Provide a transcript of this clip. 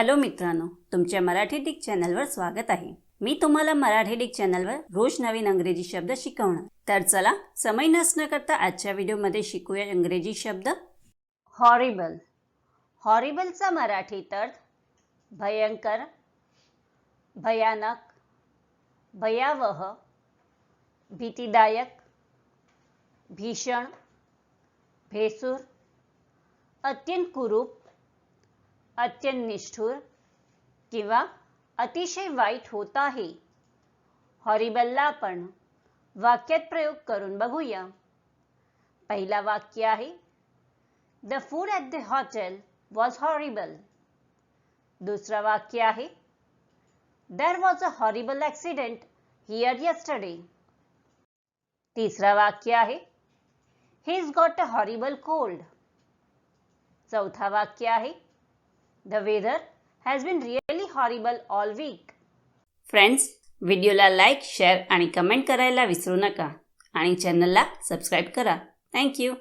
Hello मित्रांनो तुमच्या Marathi Dick चॅनलवर स्वागत आहे. मी तुम्हाला मराठी डिक चॅनलवर रोज नवीन अंग्रेजी शब्द शिकवणार. तर चला समय नसणं करता आजच्या व्हिडिओमध्ये शिकूया इंग्रजी शब्द. हॉरिबल हॉरिबलचा मराठी अर्थ भयंकर भयानक भयावह भीतीदायक भीषण भेसूर अत्यंत कुरूप अत्यंत निष्ठुर किंवा अतिशय वाईट होत आहे. हॉरिबलला आपण वाक्यात प्रयोग करून बघूया. पहिला वाक्य आहे the food at the hotel was horrible दुसरं वाक्य आहे there was a horrible accident here yesterday तिसरं वाक्य आहे he is got a horrible cold चौथा वाक्य आहे the weather has been really horrible all week friends व्हिडिओला लाईक शेअर आणि कमेंट करायला विसरू नका. आणि चॅनलला सबस्क्राईब करा. थँक्यू